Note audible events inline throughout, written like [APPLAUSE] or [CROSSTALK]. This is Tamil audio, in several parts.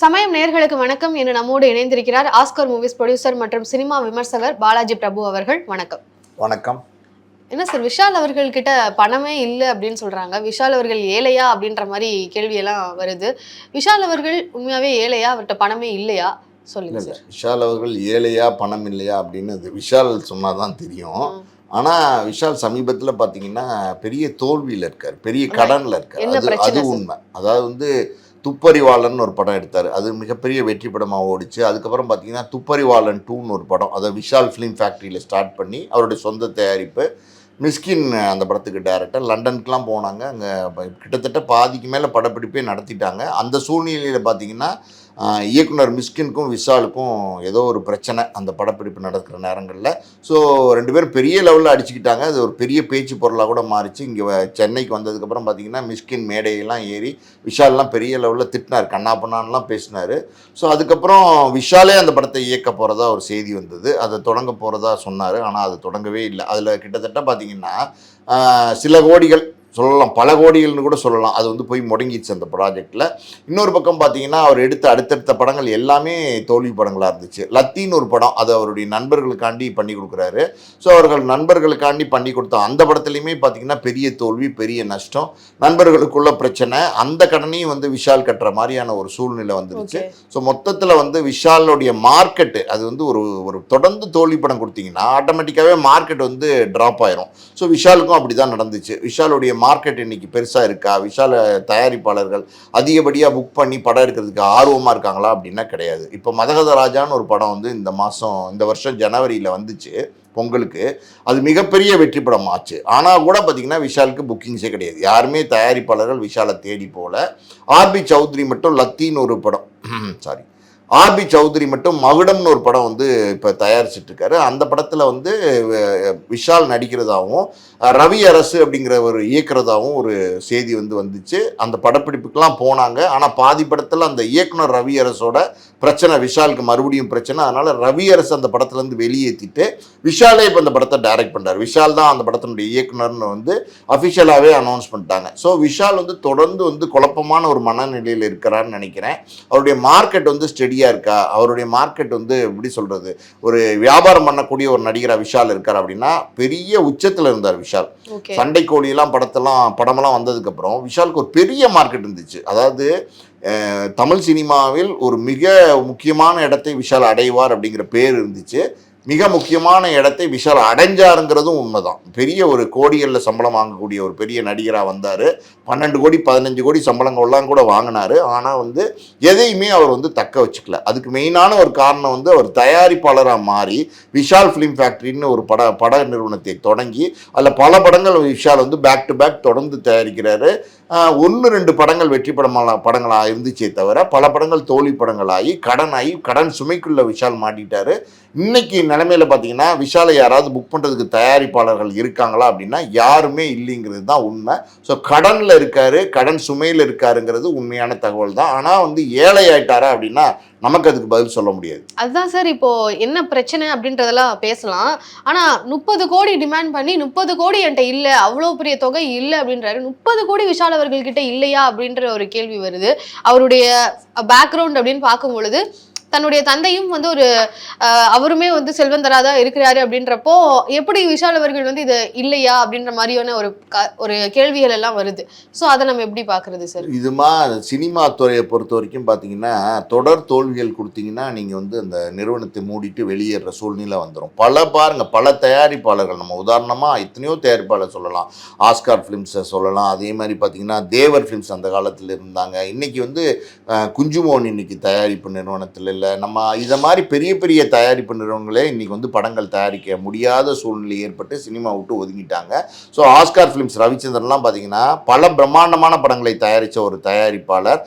சமயம் நேர்களுக்கு வணக்கம். என்று நம்மோடு இணைந்திருக்கிறார் ஆஸ்கர் மூவிஸ் ப்ரொடியூசர் மற்றும் சினிமா விமர்சகர் பாலாஜி பிரபு அவர்கள். வணக்கம். வணக்கம். என்ன சார் விஷால் அவர்கள் கிட்ட பணமே இல்லை அப்படின்னு சொல்றாங்க. விஷால் அவர்கள் ஏழையா அப்படின்ற மாதிரி கேள்வியெல்லாம் வருது. விஷால் அவர்கள் உண்மையாவே ஏழையா? அவர்கிட்ட பணமே இல்லையா? சொல்லுங்க சார். விஷால் அவர்கள் ஏழையா பணம் இல்லையா அப்படின்னு அது விஷால் சொன்னால் தான் தெரியும். ஆனால் விஷால் சமீபத்தில் பார்த்தீங்கன்னா பெரிய தோல்வியில் இருக்கார். பெரிய கடனில் இருக்கார். என்ன அது பிரச்சனை அது? உண்மை. அதாவது வந்து துப்பறிவாளன் ஒரு படம் எடுத்தார். அது மிகப்பெரிய வெற்றி படமாக ஓடிச்சு. அதுக்கப்புறம் பார்த்தீங்கன்னா துப்பறிவாளன் டூன்னு ஒரு படம். அதை விஷால் ஃபிலிம் ஃபேக்ட்ரியில் ஸ்டார்ட் பண்ணி அவருடைய சொந்த தயாரிப்பு மிஸ்கின் அந்த படத்துக்கு டேரக்டர் லண்டனுக்குலாம் போனாங்க. அங்கே கிட்டத்தட்ட பாதிக்கு மேலே படப்பிடிப்பே நடத்திட்டாங்க. அந்த சூழ்நிலையில் பார்த்தீங்கன்னா இயக்குனர் மிஸ்கின்க்கும் விஷாலுக்கும் ஏதோ ஒரு பிரச்சனை அந்த படப்பிடிப்பு நடக்கிற நேரங்களில். ஸோ ரெண்டு பேரும் பெரிய லெவலில் அடிச்சுக்கிட்டாங்க. அது ஒரு பெரிய பேச்சு பொருளாக கூட மாறிச்சு. இங்கே சென்னைக்கு வந்ததுக்கப்புறம் பார்த்தீங்கன்னா மிஸ்கின் மேடையெல்லாம் ஏறி விஷால்லாம் பெரிய லெவலில் திட்டினார். கண்ணா பண்ணான்லாம் பேசினார். ஸோ அதுக்கப்புறம் விஷாலே அந்த படத்தை இயக்க போகிறதா ஒரு செய்தி வந்தது. அதை தொடங்க போகிறதா சொன்னார். ஆனால் அது தொடங்கவே இல்லை. அதில் கிட்டத்தட்ட பார்த்தீங்கன்னா சில கோடிகள் சொல்லலாம் பல கோடிகள்னு கூட சொல்லலாம். அது வந்து போய் முடங்கிடுச்சு அந்த ப்ராஜெக்டில் இன்னொரு பக்கம் பார்த்தீங்கன்னா அவர் எடுத்த அடுத்தடுத்த படங்கள் எல்லாமே தோல்வி படங்களாக இருந்துச்சு. லத்தின்னு ஒரு படம் அது அவருடைய நண்பர்களுக்காண்டி பண்ணி கொடுக்குறாரு. ஸோ அவர்கள் நண்பர்களுக்காண்டி பண்ணி கொடுத்த அந்த படத்துலையுமே பார்த்தீங்கன்னா பெரிய தோல்வி பெரிய நஷ்டம் நண்பர்களுக்குள்ள பிரச்சனை அந்த கடனையும் வந்து விஷால் கட்டுற மாதிரியான ஒரு சூழ்நிலை வந்துருச்சு. ஸோ மொத்தத்தில் வந்து விஷாலுடைய மார்க்கெட்டு அது வந்து ஒரு ஒரு தொடர்ந்து தோல்வி படம் கொடுத்தீங்கன்னா ஆட்டோமேட்டிக்காகவே மார்க்கெட் வந்து ட்ராப் ஆயிரும். ஸோ விஷாலுக்கும் அப்படி தான் நடந்துச்சு. விஷாலுடைய மார்க்கெட் இன்னைக்கு பெருசாக இருக்கா? விஷால தயாரிப்பாளர்கள் அதிகப்படியாக புக் பண்ணி படம் எடுக்கிறதுக்கு ஆர்வமாக இருக்காங்களா? அப்படின்னா கிடையாது. இப்போ மதகத ராஜான்னு ஒரு படம் வந்து இந்த மாதம் இந்த வருஷம் ஜனவரியில் வந்துச்சு பொங்கலுக்கு. அது மிகப்பெரிய வெற்றி படம் ஆச்சு. ஆனால் கூட பார்த்தீங்கன்னா விஷாலுக்கு புக்கிங்ஸே கிடையாது. யாருமே தயாரிப்பாளர்கள் விஷாலை தேடி போகல ஆர்பி சௌத்ரி மட்டும் லத்தின்னு ஒரு படம். [CLEARS THROAT] சாரி ஆபி சௌத்ரி மட்டும் மகுடம்னு ஒரு படம் வந்து இப்போ தயாரிச்சிட்டு இருக்காரு அந்த படத்தில் வந்து விஷால் நடிக்கிறதாகவும் ரவி அரசு அப்படிங்கிற ஒரு இயக்குறதாகவும் ஒரு செய்தி வந்து வந்துச்சு. அந்த படப்பிடிப்புக்கெலாம் போனாங்க. ஆனால் பாதி படத்தில் அந்த இயக்குனர் ரவி அரசோட பிரச்சனை விஷாலுக்கு மறுபடியும் பிரச்சனை. அதனால் ரவி அரசு அந்த படத்துலேருந்து வெளியேற்றிட்டு விஷாலே இப்போ அந்த படத்தை டைரக்ட் பண்ணுறாரு விஷால் தான் அந்த படத்தினுடைய இயக்குனர்னு வந்து அஃபிஷியலாகவே அனௌன்ஸ் பண்ணிட்டாங்க. ஸோ விஷால் வந்து தொடர்ந்து வந்து குழப்பமான ஒரு மனநிலையில் இருக்கிறான்னு நினைக்கிறேன். அவருடைய மார்க்கெட் வந்து ஸ்டெடியாக இருக்கா? அவருடைய மார்க்கெட் வந்து எப்படி சொல்கிறது ஒரு வியாபாரம் பண்ணக்கூடிய ஒரு நடிகராக விஷால் இருக்கார் அப்படின்னா பெரிய உச்சத்தில் இருந்தார் விஷால். சண்டை கோழியெல்லாம் படத்தெல்லாம் படமெல்லாம் வந்ததுக்கப்புறம் விஷாலுக்கு ஒரு பெரிய மார்க்கெட் இருந்துச்சு. அதாவது தமிழ் சினிமாவில் ஒரு மிக முக்கியமான இடத்தை விஷால் அடைவார் அப்படிங்கிற பேர் இருந்துச்சு. மிக முக்கியமான இடத்தை விஷால் அடைஞ்சாருங்கிறதும் உண்மைதான். பெரிய ஒரு கோடிகளில் சம்பளம் வாங்கக்கூடிய ஒரு பெரிய நடிகராக வந்தார். பன்னெண்டு கோடி பதினஞ்சு கோடி சம்பளங்கள்லாம் கூட வாங்கினாரு. ஆனால் வந்து எதையுமே அவர் வந்து தக்க வச்சுக்கல. அதுக்கு மெயினான ஒரு காரணம் வந்து அவர் தயாரிப்பாளராக மாறி விஷால் ஃபிலிம் ஃபேக்ட்ரின்னு ஒரு பட பட நிறுவனத்தை தொடங்கி அதில் பல படங்கள் விஷால் வந்து பேக் டு பேக் தொடர்ந்து தயாரிக்கிறாரு. ஒன்று ரெண்டு படங்கள் வெற்றி படமாக படங்களாக இருந்துச்சே தவிர பல படங்கள் தோல்வி படங்களாகி கடன் ஆகி கடன் சுமைக்குள்ள விஷால் மாட்டிட்டாரு. இன்னைக்கு நிலைமையில பார்த்தீங்கன்னா விஷாலை யாராவது புக் பண்ணுறதுக்கு தயாரிப்பாளர்கள் இருக்காங்களா அப்படின்னா யாருமே இல்லைங்கிறது தான் உண்மை. ஸோ கடனில் இருக்காரு கடன் சுமையில் இருக்காருங்கிறது உண்மையான தகவல் தான். ஆனால் வந்து ஏழை ஆயிட்டாரா அப்படின்னா நமக்கு அதுக்கு பதில் சொல்ல முடியாது. அதுதான் சார் இப்போ என்ன பிரச்சனை அப்படின்றதெல்லாம் பேசலாம். ஆனா முப்பது கோடி டிமாண்ட் பண்ணி முப்பது கோடி என்கிட்ட இல்ல அவ்வளோ பெரிய தொகை இல்லை அப்படின்றாரு. முப்பது கோடி விஷால் அவர்கள்கிட்ட இல்லையா அப்படின்ற ஒரு கேள்வி வருது. அவருடைய பேக்ரவுண்ட் அப்படின்னு பார்க்கும் பொழுது தன்னுடைய தந்தையும் வந்து ஒரு அவருமே வந்து செல்வந்தரா தான் இருக்கிறாரு அப்படின்றப்போ எப்படி விஷால் அவர்கள் வந்து இது இல்லையா அப்படின்ற மாதிரியான ஒரு க- ஒரு கேள்விகள் எல்லாம் வருது. ஸோ அதை நம்ம எப்படி பார்க்கறது சார் இதுமா சினிமா துறையை பொறுத்த வரைக்கும் பார்த்தீங்கன்னா தொடர் தோல்விகள் கொடுத்தீங்கன்னா நீங்கள் வந்து அந்த நிறுவனத்தை மூடிட்டு வெளியேற சூழ்நிலை வந்துடும் பல பாருங்க பல தயாரிப்பாளர்கள் நம்ம உதாரணமாக எத்தனையோ தயாரிப்பாளர் சொல்லலாம். ஆஸ்கார் ஃபிலிம்ஸை சொல்லலாம். அதே மாதிரி பார்த்தீங்கன்னா தேவர் ஃபிலிம்ஸ் அந்த காலத்தில் இருந்தாங்க. இன்னைக்கு வந்து குஞ்சுமோன் இன்னைக்கு தயாரிப்பு நிறுவனத்தில் இல்லை. நம்ம இதை மாதிரி பெரிய பெரிய தயாரிப்பு நிறுவனங்களே இன்றைக்கி வந்து படங்கள் தயாரிக்க முடியாத சூழ்நிலை ஏற்பட்டு சினிமா விட்டு ஒதுங்கிட்டாங்க. ஸோ ஆஸ்கார் ஃபிலிம்ஸ் ரவிச்சந்திரன்லாம் பார்த்தீங்கன்னா பல பிரம்மாண்டமான படங்களை தயாரித்த ஒரு தயாரிப்பாளர்.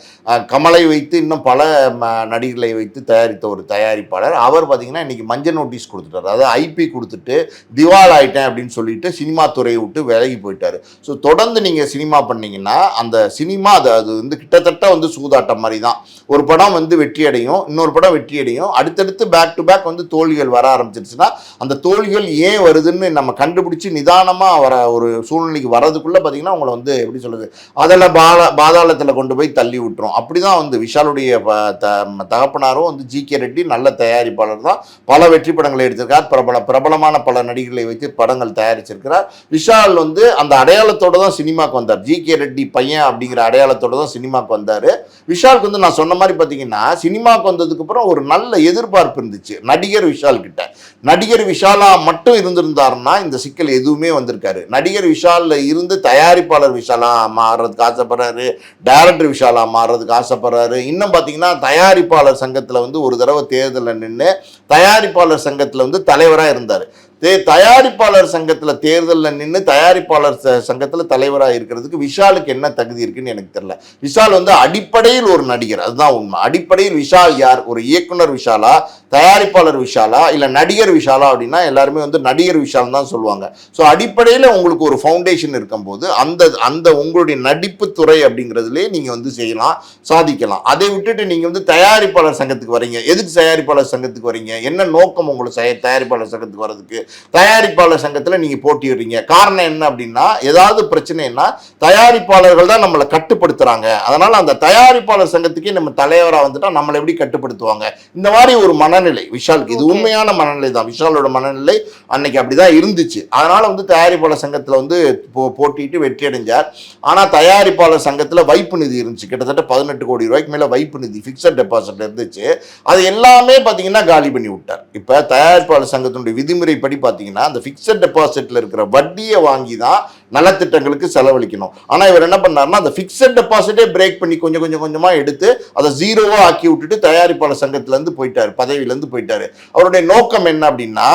கமலை வைத்து இன்னும் பல ம, நடிகர்களை வைத்து தயாரித்த ஒரு தயாரிப்பாளர். அவர் பார்த்தீங்கன்னா இன்றைக்கி மஞ்சள் நோட்டீஸ் கொடுத்துட்டார். அதாவது ஐபி கொடுத்துட்டு திவால் ஆயிட்டேன் அப்படின்னு சொல்லிட்டு சினிமா துறையை விட்டு விலகி போயிட்டார். ஸோ தொடர்ந்து நீங்கள் சினிமா பண்ணீங்கன்னா அந்த சினிமா அது அது வந்து கிட்டத்தட்ட வந்து சூதாட்டம் மாதிரி தான் ஒரு படம் வந்து வெற்றி அடையும் இன்னொரு படம் படம் வெற்றி அடையும். அடுத்தடுத்து பேக் டு பேக் வந்து தோல்விகள் வர ஆரம்பிச்சிருச்சுன்னா அந்த தோல்விகள் ஏன் வருதுன்னு நம்ம கண்டுபிடிச்சி நிதானமாக வர ஒரு சூழ்நிலைக்கு வர்றதுக்குள்ளே பார்த்தீங்கன்னா உங்களை வந்து எப்படி சொல்கிறது அதில் பால பாதாளத்தில் கொண்டு போய் தள்ளி விட்டுரும். அப்படி தான் வந்து விஷாலுடைய த- தகப்பனாரும் வந்து ஜி கே ரெட்டி நல்ல தயாரிப்பாளர் தான். பல வெற்றி படங்களை எடுத்திருக்கார். பிரபல பிரபலமான பல நடிகர்களை வைத்து படங்கள் தயாரிச்சிருக்கிறார். விஷால் வந்து அந்த அடையாளத்தோட தான் சினிமாவுக்கு வந்தார். ஜி கே ரெட்டி பையன் அப்படிங்கிற அடையாளத்தோட தான் சினிமாவுக்கு வந்தார். விஷாலுக்கு வந்து நான் சொன்ன மாதிரி பார்த்தீங்கன்னா சினிமாக்கு வந்ததுக்கு அப்புறம் ஒரு நல்ல எதிர்பார்ப்பு இருந்துச்சு. நடிகர் விஷால் கிட்ட. நடிகர் விஷாலா மட்டும் இருந்திருந்தாருன்னா இந்த சிக்கல் எதுவுமே வந்திருக்காரு நடிகர் விஷாலில் இருந்து தயாரிப்பாளர் விஷாலா மாறுறதுக்கு ஆசைப்படுறாரு. டைரக்டர் விஷாலா மாறுறதுக்கு ஆசைப்படுறாரு. இன்னும் பார்த்தீங்கன்னா தயாரிப்பாளர் சங்கத்தில் வந்து ஒரு தடவை தேர்தலில் நின்று தயாரிப்பாளர் சங்கத்தில் வந்து தலைவராக இருந்தார். தயாரிப்பாளர் சங்கத்தில் தேர்தலில் நின்று தயாரிப்பாளர் சங்கத்தில் தலைவராக இருக்கிறதுக்கு விஷாலுக்கு என்ன தகுதி இருக்குன்னு எனக்கு தெரியல. விஷால் வந்து அடிப்படையில் ஒரு நடிகர் அதுதான் உண்மை. அடிப்படையில் விஷால் யார்? ஒரு இயக்குனர் விஷாலா? தயாரிப்பாளர் விஷாலா இல்லை நடிகர் விஷாலா அப்படின்னா எல்லாருமே வந்து நடிகர் விஷால் தான் சொல்லுவாங்க. ஸோ அடிப்படையில் உங்களுக்கு ஒரு ஃபவுண்டேஷன் இருக்கும்போது அந்த அந்த உங்களுடைய நடிப்பு துறை அப்படிங்கிறதுலே நீங்கள் வந்து செய்யலாம் சாதிக்கலாம். அதை விட்டுட்டு நீங்கள் வந்து தயாரிப்பாளர் சங்கத்துக்கு வரீங்க. எதுக்கு தயாரிப்பாளர் சங்கத்துக்கு வரீங்க? என்ன நோக்கம் உங்களுக்கு தயாரிப்பாளர் சங்கத்துக்கு வர்றதுக்கு? தயாரிப்பாளர் சங்கத்தில் நீங்கள் போட்டிடுறீங்க காரணம் என்ன அப்படின்னா ஏதாவது பிரச்சனைன்னா தயாரிப்பாளர்கள் தான் நம்மளை கட்டுப்படுத்துறாங்க. அதனால் அந்த தயாரிப்பாளர் சங்கத்துக்கே நம்ம தலைவராக வந்துட்டா நம்மளை எப்படி கட்டுப்படுத்துவாங்க? இந்த மாதிரி ஒரு மன மனநிலை. விஷாலுக்கு இது. உண்மையான மனநிலை தான் விஷாலோட மனநிலை அன்னைக்கு அப்படிதான் இருந்துச்சு. அதனால வந்து தயாரிப்பாளர் சங்கத்தில் வந்து போ- போட்டியிட்டு வெற்றி அடைஞ்சார் ஆனால் தயாரிப்பாளர் சங்கத்தில் வைப்பு நிதி இருந்துச்சு. கிட்டத்தட்ட பதினெட்டு கோடி ரூபாய்க்கு மேலே வைப்பு நிதி ஃபிக்ஸட் டெபாசிட் இருந்துச்சு. அது எல்லாமே பார்த்தீங்கன்னா காலி பண்ணி விட்டார். இப்போ தயாரிப்பாளர் சங்கத்தினுடைய விதிமுறைப்படி பார்த்தீங்கன்னா அந்த ஃபிக்ஸட் டெபாசிட்டில் இருக்கிற வட்டியை வாங்கி தான் நலத்திட்டங்களுக்கு செலவழிக்கணும். ஆனால் இவர் என்ன பண்ணாருன்னா அந்த ஃபிக்ஸட் டெபாசிட்டே பிரேக் பண்ணி கொஞ்சம் கொஞ்சம் கொஞ்சமாக எடுத்து அதை ஜீரோவாக ஆக்கி விட்டுட்டு தயாரிப்பாளர் சங்கத்திலேருந்து போயிட்டார் பதவியிலேருந்து போயிட்டாரு. அவருடைய நோக்கம் என்ன அப்படின்னா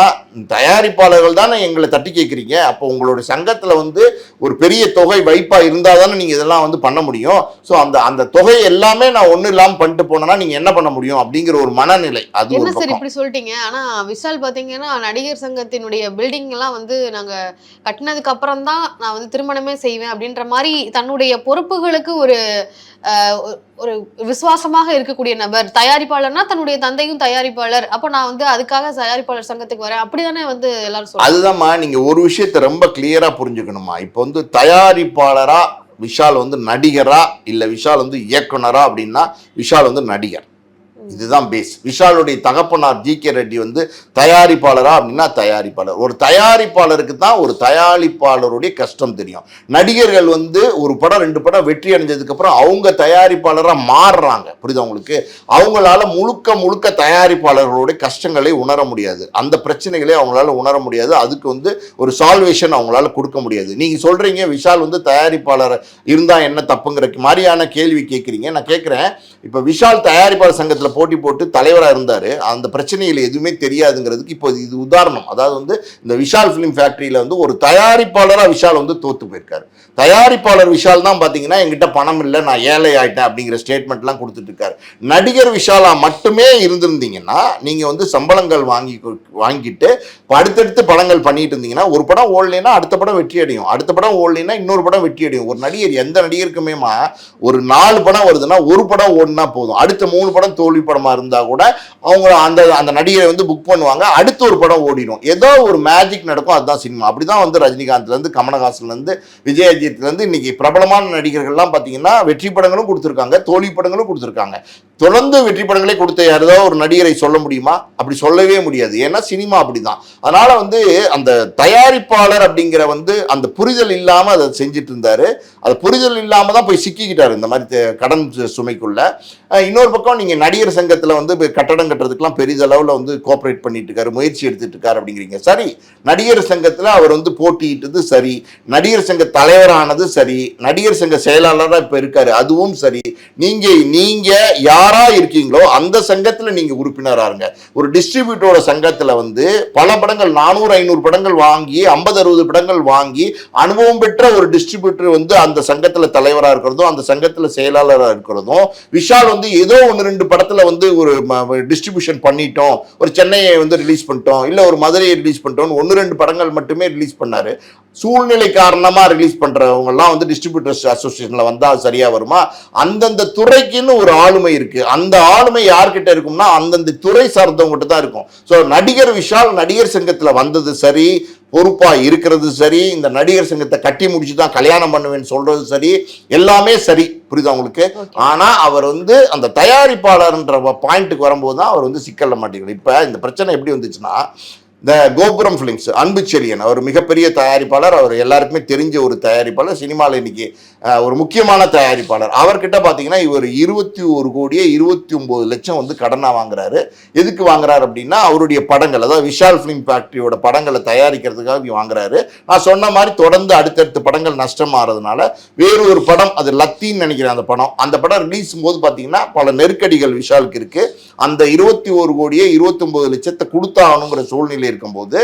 தயாரிப்பாளர்கள் தானே எங்களை தட்டி கேட்குறீங்க அப்போ உங்களுடைய சங்கத்தில் வந்து ஒரு பெரிய தொகை வைப்பாக இருந்தால் தானே நீங்கள் இதெல்லாம் வந்து பண்ண முடியும். ஸோ அந்த அந்த தொகை எல்லாமே நான் ஒன்றும் இல்லாமல் பண்ணிட்டு போனேன்னா நீங்கள் என்ன பண்ண முடியும் அப்படிங்கிற ஒரு மனநிலை அது என்ன சார் இப்படி சொல்லிட்டீங்க? ஆனா விஷால் பாத்தீங்கன்னா நடிகர் சங்கத்தினுடைய பில்டிங் எல்லாம் வந்து நாங்க கட்டினதுக்கு அப்புறம் தான் நான் வந்து திருமணமே செய்வேன் அப்படின்ற மாதிரி தன்னுடைய பொறுப்புகளுக்கு ஒரு ஒரு விசுவாசமாக இருக்கக்கூடிய நபர் தயாரிப்பாளர்னா தன்னுடைய தந்தையும் தயாரிப்பாளர். அப்ப நான் வந்து அதுக்காக தயாரிப்பாளர் சங்கத்துக்கு வரேன். அப்படிதானே வந்து எல்லாரும் அதுதான்மா நீங்க ஒரு விஷயத்த ரொம்ப கிளியரா புரிஞ்சுக்கணுமா இப்போ வந்து தயாரிப்பாளரா விஷால் வந்து நடிகரா இல்ல விஷால் வந்து இயக்குனரா அப்படின்னா விஷால் வந்து நடிகர். இதுதான் பேஸ் விஷாலுடைய தகப்பனார் ஜி கே ரெட்டி வந்து தயாரிப்பாளரா அப்படின்னா தயாரிப்பாளர். ஒரு தயாரிப்பாளருக்கு தான் ஒரு தயாரிப்பாளருடைய கஷ்டம் தெரியும். நடிகர்கள் வந்து ஒரு படம் ரெண்டு படம் வெற்றி அடைஞ்சதுக்கு அப்புறம் அவங்க தயாரிப்பாளராக மாறுறாங்க. புரியுதா உங்களுக்கு? அவங்களால முழுக்க முழுக்க தயாரிப்பாளர்களுடைய கஷ்டங்களை உணர முடியாது. அந்த பிரச்சனைகளை அவங்களால உணர முடியாது. அதுக்கு வந்து ஒரு சால்வேஷன் அவங்களால கொடுக்க முடியாது. நீங்க சொல்றீங்க விஷால் வந்து தயாரிப்பாளர் இருந்தா என்ன தப்புங்கிற மாதிரியான கேள்வி கேட்குறீங்க நான் கேட்குறேன் இப்போ விஷால் தயாரிப்பாளர் சங்கத்தில் போட்டி போட்டு தலைவராக இருந்தார். அந்த பிரச்சனையில் எதுவுமே தெரியாதுங்கிறதுக்கு இப்போ இது உதாரணம். அதாவது வந்து இந்த விஷால் ஃபிலிம் ஃபேக்ட்ரியில் வந்து ஒரு தயாரிப்பாளராக விஷால் வந்து தோத்து போயிருக்காரு. தயாரிப்பாளர் விஷால் தான் பார்த்தீங்கன்னா என்கிட்ட பணம் இல்லை நான் ஏழை ஆயிட்டேன் அப்படிங்கிற ஸ்டேட்மெண்ட்லாம் கொடுத்துட்டு இருக்காரு. நடிகர் விஷாலா மட்டுமே இருந்திருந்தீங்கன்னா நீங்கள் வந்து சம்பளங்கள் வாங்கி கொ- வாங்கிட்டு அடுத்தடுத்து படங்கள் பண்ணிட்டு இருந்தீங்கன்னா ஒரு படம் ஓடலைன்னா அடுத்த படம் வெற்றி அடையும். அடுத்த படம் ஓடலைன்னா இன்னொரு படம் வெற்றி அடையும். ஒரு நடிகர் எந்த நடிகருக்குமேமா ஒரு நாலு படம் வருதுன்னா ஒரு படம் ஓடினா போதும். அடுத்த மூணு படம் தோல்வி படமா இருந்தால் கூட அவங்க அந்த அந்த நடிகரை வந்து புக் பண்ணுவாங்க. அடுத்த ஒரு படம் ஓடிடும் ஏதோ ஒரு மேஜிக் நடக்கும் அதுதான் சினிமா. அப்படிதான் வந்து ரஜினிகாந்த்ல இருந்து விஜயஜித்லேருந்து இன்றைக்கி இன்னைக்கு பிரபலமான நடிகர்கள்லாம் பார்த்தீங்கன்னா வெற்றி படங்களும் கொடுத்துருக்காங்க தோல்வி படங்களும் கொடுத்துருக்காங்க. தொடர்ந்து வெற்றி படங்களே கொடுத்த யாரோ ஒரு நடிகரை சொல்ல முடியுமா? அப்படி சொல்லவே முடியாது. ஏன்னா சினிமா அப்படிதான். அதனால வந்து அந்த தயாரிப்பாளர் அப்படிங்கிற வந்து அந்த புரிதல் இல்லாம அதை செஞ்சுட்டு இருந்தாரு அது புரிதல் இல்லாம தான் போய் சிக்கிக்கிட்டாரு இந்த மாதிரி கடன் சு- சுமைக்குள்ள. இன்னொரு பக்கம் நீங்க நடிகர் சங்கத்துல வந்து இப்ப கட்டடம் கட்டுறதுக்குலாம் பெரிதளவில் வந்து கோஆப்ரேட் பண்ணிட்டு இருக்காரு முயற்சி எடுத்துட்டு இருக்காரு அப்படிங்கிறீங்க. சரி நடிகர் சங்கத்துல அவர் வந்து போட்டியிட்டது சரி. நடிகர் சங்க தலைவரானது சரி. நடிகர் சங்க செயலாளராக இப்ப இருக்காரு அதுவும் சரி. நீங்க நீங்க யார் இருக்கீங்களோ அந்த சங்கத்தில் நீங்க உறுப்பினராக இருங்க. ஒரு டிஸ்ட்ரிபியூட்டரோட சங்கத்தில் வந்து பல படங்கள் நானூறு ஐநூறு படங்கள் வாங்கி ஐம்பது அறுபது படங்கள் வாங்கி அனுபவம் பெற்ற ஒரு டிஸ்ட்ரிபியூட்டர் வந்து அந்த சங்கத்தில் தலைவராக இருக்கிறதும் அந்த சங்கத்தில் செயலாளராக இருக்கிறதும் விஷால் வந்து ஏதோ ஒன்று ரெண்டு படத்தில் வந்து ஒரு டிஸ்ட்ரிபியூஷன் பண்ணிட்டோம். ஒரு சென்னையை வந்து ரிலீஸ் பண்ணிட்டோம். இல்லை ஒரு மதுரையை ரிலீஸ் பண்ணிட்டோம் ஒன்று ரெண்டு படங்கள் மட்டுமே ரிலீஸ் பண்ணாரு. சூழ்நிலை காரணமாக ரிலீஸ் பண்ணுறவங்கலாம் வந்து டிஸ்ட்ரிபியூட்டர்ஸ் அசோசியேஷனில் வந்தால் சரியாக வருமா? அந்தந்த துறைக்குன்னு ஒரு ஆளுமை இருக்குது இருக்கு. அந்த ஆளுமை யார்கிட்ட இருக்கும்னா அந்தந்த துறை சார்ந்தவங்ககிட்ட தான் இருக்கும். ஸோ நடிகர் விஷால் நடிகர் சங்கத்துல வந்தது சரி பொறுப்பா இருக்கிறது சரி இந்த நடிகர் சங்கத்தை கட்டி முடிச்சு தான் கல்யாணம் பண்ணுவேன்னு சொல்றது சரி எல்லாமே சரி. புரியுதா உங்களுக்கு? Okay. ஆனா அவர் வந்து அந்த தயாரிப்பாளர்ன்ற பாயிண்ட்டுக்கு வரும்போது தான் அவர் வந்து சிக்கல்ல மாட்டேங்கிறார் இப்ப இந்த பிரச்சனை எப்படி வந்துச்சுன்னா இந்த கோபுரம் ஃபிலிம்ஸ் அன்பு செழியன் அவர் மிகப்பெரிய தயாரிப்பாளர். அவர் எல்லாருக்குமே தெரிஞ்ச ஒரு தயாரிப்பாளர். சினிமாவில் இன்னைக்கு ஒரு முக்கியமான தயாரிப்பாளர். அவர்கிட்ட பார்த்தீங்கன்னா இவர் இருபத்தி ஒரு கோடியே இருபத்தி ஒம்பது லட்சம் வந்து கடனாக வாங்குறாரு. எதுக்கு வாங்குறாரு அப்படின்னா அவருடைய படங்கள் அதாவது விஷால் ஃபிலிம் ஃபேக்டரியோட படங்களை தயாரிக்கிறதுக்காக வாங்குறாரு. நான் சொன்ன மாதிரி தொடர்ந்து அடுத்தடுத்த படங்கள் நஷ்டம் வேறு ஒரு படம் அது லத்தின்னு நினைக்கிறேன் அந்த படம். அந்த படம் ரிலீஸ் போது பார்த்தீங்கன்னா பல நெருக்கடிகள் விஷாலுக்கு இருக்குது அந்த இருபத்தி ஒரு கோடியே இருபத்தொம்பது லட்சத்தை கொடுத்தாகணுங்கிற சூழ்நிலை இருக்கும்போது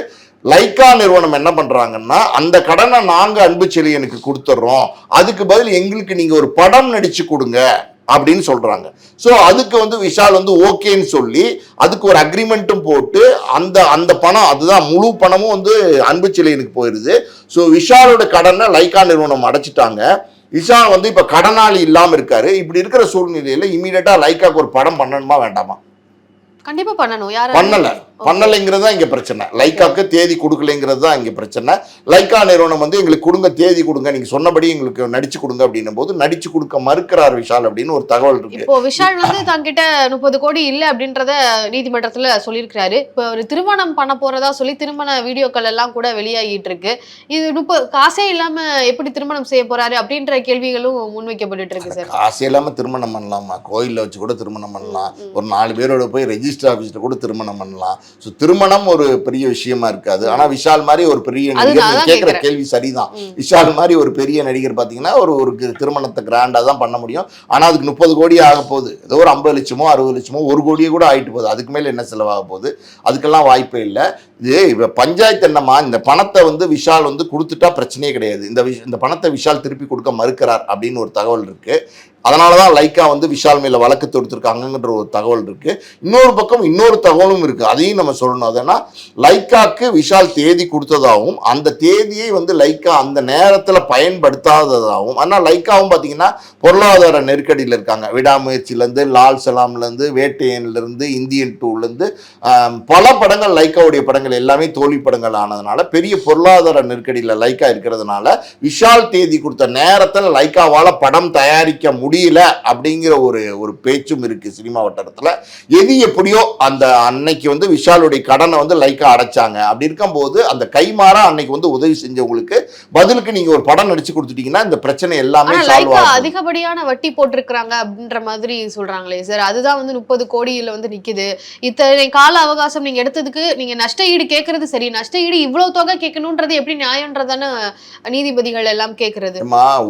லைக்கா நிறுவனம் என்ன பண்றாங்கன்னா அந்த கடனை நாங்க அன்பு செழியனுக்கு கொடுத்துட்றோம் அதுக்கு பதில் எங்களுக்கு நீங்க ஒரு படம் நடிச்சு கொடுங்க அப்படின்னு சொல்றாங்க. ஸோ அதுக்கு வந்து விஷால் வந்து ஓகேன்னு சொல்லி அதுக்கு ஒரு அக்ரிமெண்ட்டும் போட்டு அந்த அந்த பணம் அதுதான் முழு பணமும் வந்து அன்பு சிலையனுக்கு போயிடுது ஸோ விஷாலோட கடனை லைக்கா நிறுவனம் அடைச்சிட்டாங்க. விஷால் வந்து இப்போ கடனாளி இல்லாமல் இருக்காரு. இப்படி இருக்கிற சூழ்நிலையில் இமீடியட்டாக லைக்காக்கு ஒரு படம் பண்ணணுமா வேண்டாமா? கண்டிப்பா பண்ணணும். பண்ணல. பண்ணலைங்கிறது தான் இங்க பிரச்சனை. லைக்காக்கு தேதி கொடுக்கலைங்கிறது தான் இங்க பிரச்சனை. லைக்கா நிறுவனம் வந்து எங்களுக்கு கொடுங்க தேதி கொடுங்க. நீங்க சொன்னபடி எங்களுக்கு நடிச்சு கொடுங்க அப்படின்னும் போது நடிச்சு கொடுக்க மறுக்கிறார் விஷால் அப்படின்னு ஒரு தகவல் இருக்கு. இப்போ விஷால் வந்து தங்கிட்ட முப்பது கோடி இல்ல அப்படின்றத நீதிமன்றத்துல சொல்லியிருக்கிறாரு. இப்போ ஒரு திருமணம் பண்ண போறதா சொல்லி திருமண வீடியோக்கள் எல்லாம் கூட வெளியாகிட்டு இருக்கு இது முப்பது காசே இல்லாம எப்படி திருமணம் செய்ய போறாரு அப்படின்ற கேள்விகளும் முன்வைக்கப்பட்டு இருக்கு சார். காசு இல்லாம திருமணம் பண்ணலாமா? கோயில்ல வச்சு கூட திருமணம் பண்ணலாம். ஒரு நாலு பேரோட போய் ரெஜிஸ்டர் ஆஃபீஸ்ல கூட திருமணம் பண்ணலாம். ஸோ திருமணம் ஒரு பெரிய விஷயமா இருக்காது. ஆனா விஷால் மாதிரி ஒரு பெரிய நடிகர் கேட்குற. கேள்வி சரிதான். விஷால் மாதிரி ஒரு பெரிய நடிகர் பார்த்தீங்கன்னா ஒரு ஒரு திருமணத்தை கிராண்டாக தான் பண்ண முடியும். ஆனால் அதுக்கு முப்பது கோடி ஆக போகுது. ஏதோ ஒரு ஐம்பது லட்சமோ அறுபது லட்சமோ ஒரு கோடியே கூட ஆயிட்டு போகுது. அதுக்கு மேலே என்ன செலவாக போகுது? அதுக்கெல்லாம் வாய்ப்பே இல்லை. இது இப்போ பஞ்சாயத்து என்னம்மா இந்த பணத்தை வந்து விஷால் வந்து கொடுத்துட்டா பிரச்சனையே கிடையாது. இந்த விஷ இந்த பணத்தை விஷால் திருப்பி கொடுக்க மறுக்கிறார் அப்படின்னு ஒரு தகவல் இருக்கு. அதனால தான் லைக்கா வந்து விஷால் மேல வழக்கு தொடுத்திருக்காங்கன்ற ஒரு தகவல் இருக்கு. இன்னொரு பக்கம் இன்னொரு தகவலும் இருக்கு. அதையும் நம்ம சொல்லணும். அதனா லைக்காக்கு விஷால் தேதி கொடுத்ததாகவும் அந்த தேதியை வந்து லைக்கா அந்த நேரத்தில் பயன்படுத்தாததாகவும் ஆனால் லைக்காவும் பார்த்தீங்கன்னா பொருளாதார நெருக்கடியில் இருக்காங்க. விடாமுயற்சியிலேருந்து லால் சலாம்லேருந்து வேட்டையன்லேருந்து இந்தியன் டூலேருந்து பல படங்கள் லைக்காவுடைய படங்கள் எல்லாமே தோல்வி படங்கள் ஆனதுனால பெரிய பொருளாதார நெருக்கடியில் லைக்கா இருக்கிறதுனால விஷால் தேதி கொடுத்த நேரத்தில் லைக்காவால் படம் தயாரிக்க முடியும் முடியல அப்படிங்கிற ஒரு ஒரு பேச்சும் இருக்கு சினிமா வட்டாரத்தில். எது எப்படியோ அந்த அன்னைக்கு வந்து விஷாலுடைய கடனை வந்து லைக்கா அடைச்சாங்க. அப்படி இருக்கும்போது அந்த கைமாறா அன்னைக்கு வந்து உதவி செஞ்சவங்களுக்கு பதிலுக்கு நீங்க ஒரு படம் நடிச்சு கொடுத்துட்டீங்கன்னா இந்த பிரச்சனை எல்லாமே அதிகப்படியான வட்டி போட்டிருக்கிறாங்க அப்படின்ற மாதிரி சொல்றாங்களே சார் அதுதான் வந்து முப்பது கோடியில வந்து நிக்குது. இத்தனை கால அவகாசம் நீங்க எடுத்ததுக்கு நீங்க நஷ்ட ஈடு கேட்கறது சரி. நஷ்ட ஈடு இவ்வளவு தொகை கேட்கணுன்றது எப்படி நியாயம்ன்றதான நீதிபதிகள் எல்லாம் கேட்கறது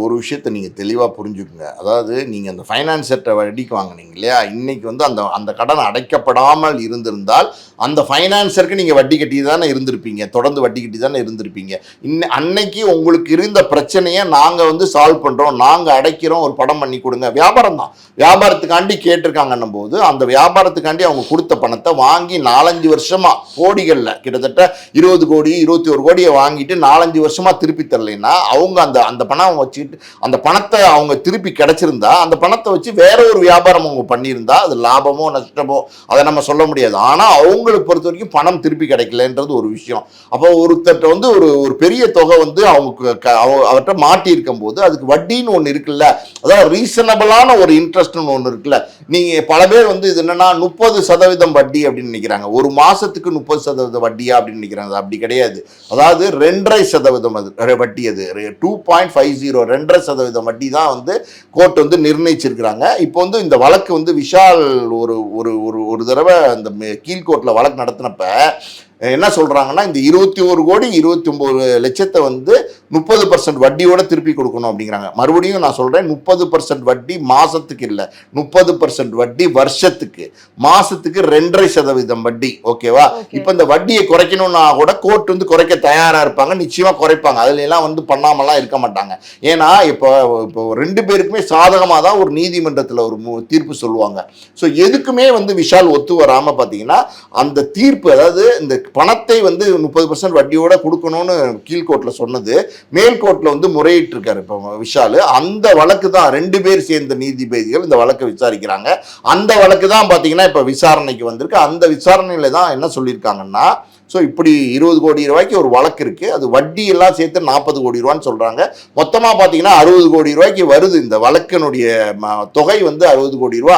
ஒரு விஷயத்தை நீங்கள் தெளிவாக புரிஞ்சுக்குங்க. அதாவது நீங்கள் அந்த ஃபைனான்சர்கிட்ட வட்டிக்கு வாங்குனீங்க இல்லையா? இன்னைக்கு வந்து அந்த அந்த கடன் அடைக்கப்படாமல் இருந்திருந்தால் அந்த ஃபைனான்சருக்கு நீங்கள் வட்டி கட்டி தானே இருந்திருப்பீங்க. தொடர்ந்து வட்டி கட்டி தானே இருந்திருப்பீங்க. இன்ன அன்னைக்கு உங்களுக்கு இருந்த பிரச்சனையை நாங்கள் வந்து சால்வ் பண்ணுறோம் நாங்கள் அடைக்கிறோம். ஒரு படம் பண்ணி கொடுங்க. வியாபாரம் தான். வியாபாரத்துக்காண்டி கேட்டிருக்காங்கன்னும் போது அந்த வியாபாரத்துக்காண்டி அவங்க கொடுத்த பணத்தை வாங்கி நாலஞ்சு வருஷமா கோடிகளில் கிட்டத்தட்ட இருபது கோடி இருபத்தி ஒரு கோடியை வாங்கிட்டு நாலஞ்சு வருஷமாக திருப்பி தரலைன்னா அவங்க அந்த அந்த பணம் வச்சுட்டு அந்த பணத்தை அவங்க திருப்பி கிடைச்சிருந்தா அந்த பணத்தை வச்சு வேற ஒரு வியாபாரம் அவங்க பண்ணியிருந்தா அது லாபமோ நஷ்டமோ அதை நம்ம சொல்ல முடியாது. ஆனால் அவங்களுக்கு பொறுத்த வரைக்கும் பணம் திருப்பி கிடைக்கலன்றது ஒரு விஷயம். அப்போ ஒருத்தர்கிட்ட வந்து ஒரு ஒரு பெரிய தொகை வந்து அவங்க க- அவர்கிட்ட மாட்டியிருக்கும் போது அதுக்கு வட்டின்னு ஒன்று இருக்குல்ல? அதாவது ரீசனபிளான ஒரு இன்ட்ரெஸ்ட்னு ஒன்று இருக்குல்ல? நீங்கள் பல பேர் வந்து இது என்னென்னா முப்பது சதவீதம் வட்டி அப்படின்னு நினைக்கிறாங்க. ஒரு மாதத்துக்கு முப்பது சதவீதம் வட்டியா அப்படின்னு நினைக்கிறாங்க. அப்படி கிடையாது. அதாவது ரெண்டரை சதவீதம் அது வட்டி அது. டூ பாயிண்ட் ஃபைவ் ஜீரோ ரெண்டரை சதவீதம் வட்டி தான் வந்து கோர்ட் வந்து வந்து நிர்ணயிச்சிருக்கிறாங்க. இப்போ வந்து இந்த வழக்கு வந்து விஷால் ஒரு ஒரு ஒரு ஒரு தடவை அந்த கீழ்கோர்ட்டில் வழக்கு நடத்தினப்ப என்ன சொல்கிறாங்கன்னா இந்த இருபத்தி ஒரு கோடி இருபத்தி ஒம்பது லட்சத்தை வந்து முப்பது பர்சன்ட் வட்டியோட திருப்பி கொடுக்கணும் அப்படிங்கிறாங்க. மறுபடியும் நான் சொல்றேன் முப்பது பர்சன்ட் வட்டி மாசத்துக்கு இல்லை. முப்பது பர்சன்ட் வட்டி வருஷத்துக்கு. மாசத்துக்கு ரெண்டரை சதவீதம் வட்டி ஓகேவா. இப்போ இந்த வட்டியை குறைக்கணும்னா கூட கோர்ட் வந்து குறைக்க தயாரா இருப்பாங்க நிச்சயமா குறைப்பாங்க. அதுல எல்லாம் வந்து பண்ணாமலாம் இருக்க மாட்டாங்க. ஏன்னா இப்போ இப்போ ரெண்டு பேருக்குமே சாதகமாக தான் ஒரு நீதிமன்றத்தில் ஒரு தீர்ப்பு சொல்லுவாங்க. ஸோ எதுக்குமே வந்து விஷால் ஒத்து வராமல் பார்த்தீங்கன்னா அந்த தீர்ப்பு அதாவது இந்த பணத்தை வந்து முப்பது பர்சன்ட் வட்டியோட கொடுக்கணும்னு கீழ்கோர்ட்ல சொன்னது மேல்கோர்ட்ல வந்து முறையிட்டிருக்காரு இப்போ விஷால். அந்த வழக்கு தான் ரெண்டு பேர் சேர்ந்த நீதிபதிகள் இந்த வழக்கை விசாரிக்கிறாங்க. அந்த வழக்கு தான் பார்த்தீங்கன்னா இப்போ விசாரணைக்கு வந்திருக்கு. அந்த விசாரணையில் தான் என்ன சொல்லியிருக்காங்கன்னா ஸோ இப்படி இருபது கோடி ரூபாய்க்கு ஒரு வழக்கு இருக்குது அது வட்டி எல்லாம் சேர்த்து நாற்பது கோடி ரூபான்னு சொல்கிறாங்க மொத்தமாக பார்த்தீங்கன்னா அறுபது கோடி ரூபாய்க்கு வருது. இந்த வழக்கினுடைய ம- தொகை வந்து அறுபது கோடி ரூபா.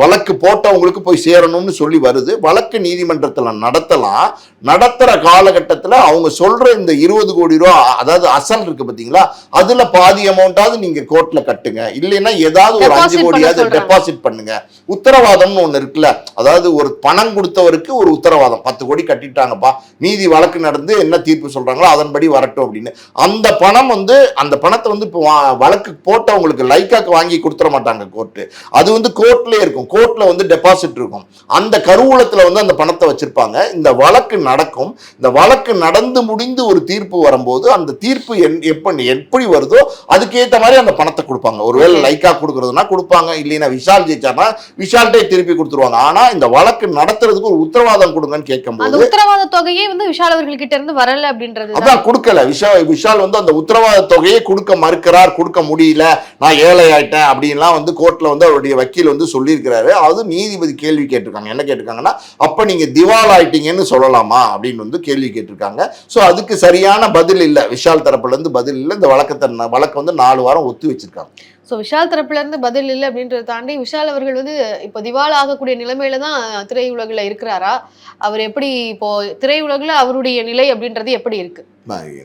வழக்கு போட்டவங்களுக்கு போய் சேரணும்னு சொல்லி வருது. வழக்கு நீதிமன்றத்தில் நடத்தலாம் நடத்துகிற காலகட்டத்தில் அவங்க சொல்ற இந்த இருபது கோடி ரூபா அதாவது அசல் இருக்கு பார்த்தீங்களா அதுல பாதி அமௌண்ட்டாவது நீங்க கோர்ட்ல கட்டுங்க. இல்லைன்னா ஏதாவது ஒரு அஞ்சு கோடியாவது. டெபாசிட் பண்ணுங்க. உத்தரவாதம்னு ஒன்று இருக்குல்ல? அதாவது ஒரு பணம் கொடுத்தவருக்கு ஒரு உத்தரவாதம். பத்து கோடி கட்டிட்டாங்கப்பா. மீதி வழக்கு நடந்து என்ன தீர்ப்பு சொல்றாங்களோ அதன்படி வரட்டும் அப்படின்னு. அந்த பணம் வந்து அந்த பணத்தை வந்து இப்போ வழக்கு போட்டவங்களுக்கு லைக்காக்கு வாங்கி கொடுத்துட மாட்டாங்க கோர்ட்டு. அது வந்து கோர்ட்லயே இருக்கும். கோர்ட்ல வந்து டெபாசிட் இருக்கும். அந்த கருவூலத்துல வந்து அந்த பணத்தை வச்சிருப்பாங்க. இந்த வழக்கு நடக்கும். இந்த வழக்கு நடந்து முடிந்து ஒரு தீர்ப்பு வரும்போது அந்த தீர்ப்பு என்- எப்ப எப்படி வருதோ அதுக்கேற்ற மாதிரி அந்த பணத்தை கொடுப்பாங்க. ஒருவேளை. லைக்கா கொடுக்கறதுனா கொடுப்பாங்க. இல்லைன்னா விஷால் ஜெயிச்சார்னா விஷால்ட்டே திருப்பி கொடுத்துருவாங்க. ஆனா இந்த வழக்கு நடத்துறதுக்கு ஒரு உத்தரவாதம் கொடுங்கன்னு கேட்கும்போது உத்தரவாத தொகையே வந்து விஷால் அவர்கள் கிட்ட இருந்து வரல அப்படின்றது தான். அதான் கொடுக்கல. விஷால் விஷால் வந்து அந்த உத்தரவாத தொகையை கொடுக்க மறுக்கிறார் கொடுக்க முடியல. நான் ஏழை ஆயிட்டேன் அப்படின்லாம் வந்து கோர்ட்ல வந்து அவருடைய வக்கீல் வந்து சொல்லியிருக்கிறாரு அது நீதிபதி கேள்வி கேட்டிருக்காங்க. என்ன கேட்டிருக்காங்கன்னா அப்ப நீங்க திவால் ஆயிட்டீங்கன்னு சொல்லலாமா அப்படின்னு வந்து கேள்வி கேட்டிருக்காங்க. ஸோ அதுக்கு சரியான பதில் இல்லை. விஷால் தரப்புல இருந்து பதில் இல்லை. இந்த வழக்கத்தை வழக்கு வந்து நாலு வாரம் ஒத்து வச்சிருக்காங்க. ஸோ விஷால் தரப்புல இருந்து பதில் இல்லை அப்படின்றத தாண்டி விஷால் அவர்கள் வந்து இப்போ திவால் ஆகக்கூடிய நிலைமையில தான் திரையுலகில் இருக்கிறாரா? அவர் எப்படி இப்போ திரையுலகில் அவருடைய நிலை அப்படின்றது எப்படி இருக்கு?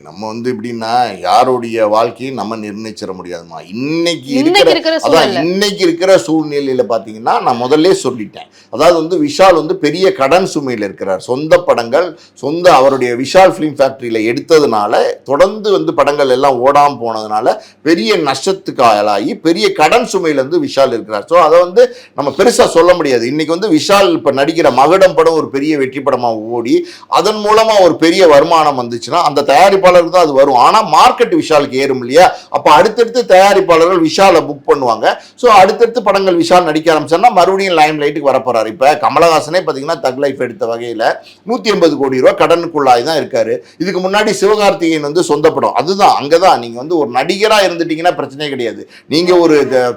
நம்ம வந்து எப்படின்னா யாருடைய வாழ்க்கையும் நம்ம நிர்ணயிச்சிட முடியாதுமா. இன்னைக்கு இன்னைக்கு இருக்கிற அதான் இன்னைக்கு இருக்கிற சூழ்நிலையில பாத்தீங்கன்னா நான் முதல்ல சொல்லிட்டேன். அதாவது வந்து விஷால் வந்து பெரிய கடன் சுமையில் இருக்கிறார். சொந்த படங்கள் சொந்த அவருடைய விஷால் ஃபிலிம் ஃபேக்டரியில எடுத்ததுனால தொடர்ந்து வந்து படங்கள் எல்லாம் ஓடாம போனதுனால பெரிய நஷ்டத்துக்கு ஆளாகி பெரிய கடன் சுமையிலேருந்து விஷால் இருக்கிறார். ஸோ அதை வந்து நம்ம பெருசாக சொல்ல முடியாது. இன்றைக்கி வந்து விஷால் இப்போ நடிக்கிற மகுடம் படம் ஒரு பெரிய வெற்றி படமாக ஓடி அதன் மூலமாக ஒரு பெரிய வருமானம் வந்துச்சுன்னா அந்த தயாரிப்பாளருக்கு தான் அது வரும். ஆனால் மார்க்கெட் விஷாலுக்கு ஏறும் இல்லையா? அப்போ அடுத்தடுத்து தயாரிப்பாளர்கள் விஷாலை புக் பண்ணுவாங்க. ஸோ அடுத்தடுத்து படங்கள் விஷால் நடிக்க ஆரம்பிச்சோன்னா மறுபடியும் லைம் லைட்டுக்கு வரப்போகிறார் இப்போ கமலஹாசனே பார்த்தீங்கன்னா தக் லைஃப் எடுத்த வகையில் நூற்றி எண்பது கோடி ரூபா கடனுக்குள்ளாய் தான் இருக்காரு. இதுக்கு முன்னாடி சிவகார்த்திகேயன் வந்து சொந்த படம். அதுதான் அங்கே தான் நீங்கள் வந்து ஒரு நடிகராக இருந்துட்டீங்கன்னா பிரச்சனையே கிடையாது. நீ நீங்க ஒரு த-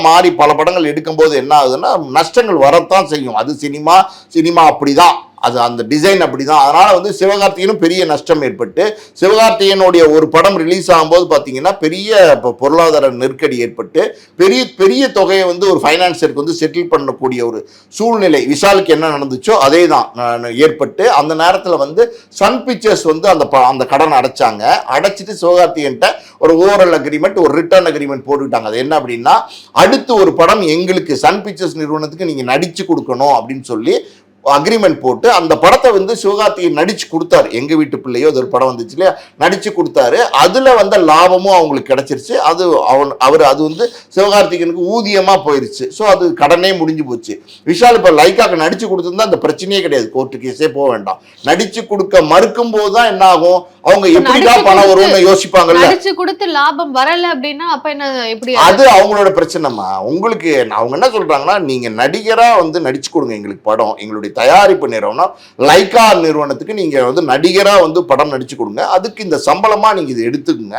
மாறி பல படங்கள் எடுக்கும்போது என்ன ஆகுதுன்னா நஷ்டங்கள் வரத்தான் செய்யும். அது சினிமா சினிமா அப்படிதான். அது அந்த டிசைன் அப்படிதான். அதனால் வந்து சிவகார்த்திகனும் பெரிய நஷ்டம் ஏற்பட்டு சிவகார்த்திகேயனுடைய ஒரு படம் ரிலீஸ் ஆகும்போது பார்த்தீங்கன்னா பெரிய இப்போ பொருளாதார நெருக்கடி ஏற்பட்டு பெரிய பெரிய தொகையை வந்து ஒரு ஃபைனான்சருக்கு வந்து செட்டில் பண்ணக்கூடிய ஒரு சூழ்நிலை விஷாலுக்கு என்ன நடந்துச்சோ அதே தான் ஏற்பட்டு அந்த நேரத்தில் வந்து சன் பிக்சர்ஸ் வந்து அந்த ப- அந்த கடன் அடைச்சாங்க. அடைச்சிட்டு சிவகார்த்திகன்ட்ட ஒரு ஓவரல் அக்ரிமெண்ட் ஒரு ரிட்டர்ன் அக்ரிமெண்ட் போட்டுக்கிட்டாங்க அது என்ன அப்படின்னா அடுத்து ஒரு படம் எங்களுக்கு சன் பிக்சர்ஸ் நிறுவனத்துக்கு நீங்கள் நடிச்சு கொடுக்கணும் அப்படின்னு சொல்லி அக்ரிமெண்ட் போட்டு அந்த படத்தை வந்து சிவகார்த்திகேயன் நடிச்சு கொடுத்தாரு. எங்க வீட்டு பிள்ளையோ அது ஒரு படம் வந்துச்சு இல்லையா? நடிச்சு கொடுத்தாரு. அதுல வந்த லாபமும் அவங்களுக்கு கிடைச்சிருச்சு. அது அவன் அவர் அது வந்து சிவகார்த்திகேயனுக்கு ஊதியமா போயிருச்சு. ஸோ அது கடனே முடிஞ்சு போச்சு. விஷால் இப்ப லைக்காக்கு நடிச்சு கொடுத்திருந்தா அந்த பிரச்சனையே கிடையாது. கோர்ட்டு கேஸே போக வேண்டாம். நடிச்சு கொடுக்க மறுக்கும் போது தான் என்ன ஆகும் அவங்க எப்படிடா பணம் வரும்னு யோசிப்பாங்கல்ல? நடிச்சு கொடுத்து லாபம் வரல அப்படின்னா அப்ப என்ன எப்படி அது அவங்களோட பிரச்சனைமா உங்களுக்கு அவங்க என்ன சொல்றாங்கன்னா நீங்க நடிகரா வந்து நடிச்சு கொடுங்க எங்களுக்கு படம் எங்களுடைய தயாரிப்பு நிறுவனம் லைக்கா நிறுவனத்துக்கு நீங்க வந்து நடிகரா வந்து படம் நடிச்சு கொடுங்க. அதுக்கு இந்த சம்பளமா நீங்க இதை எடுத்துக்கங்க.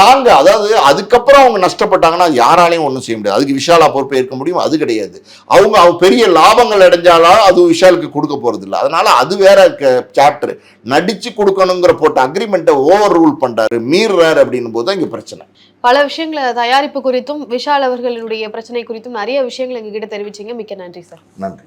நாங்க அதாவது அதுக்கப்புறம் அவங்க நஷ்டப்பட்டாங்கன்னா யாராலையும் ஒன்றும் செய்ய முடியாது. அதுக்கு விஷாலா பொறுப்பு ஏற்க முடியும். அது கிடையாது. அவங்க அவங்க பெரிய லாபங்கள் அடைஞ்சாலும் அது விஷாலுக்கு கொடுக்க போறது இல்லை. அதனால அது வேற சாப்டர் நடிச்சு கொடுக்கணுங்கிற போட்ட அக்ரிமெண்ட்டை ஓவர் ரூல் பண்றாரு. மீறுறாரு அப்படின்னும் போது தான் இங்க பிரச்சனை. பல விஷயங்களை தயாரிப்பு குறித்தும் விஷால் அவர்களுடைய பிரச்சனை குறித்தும் நிறைய விஷயங்கள் எங்ககிட்ட தெரிவிச்சீங்க. மிக்க நன்றி சார். நன்றி.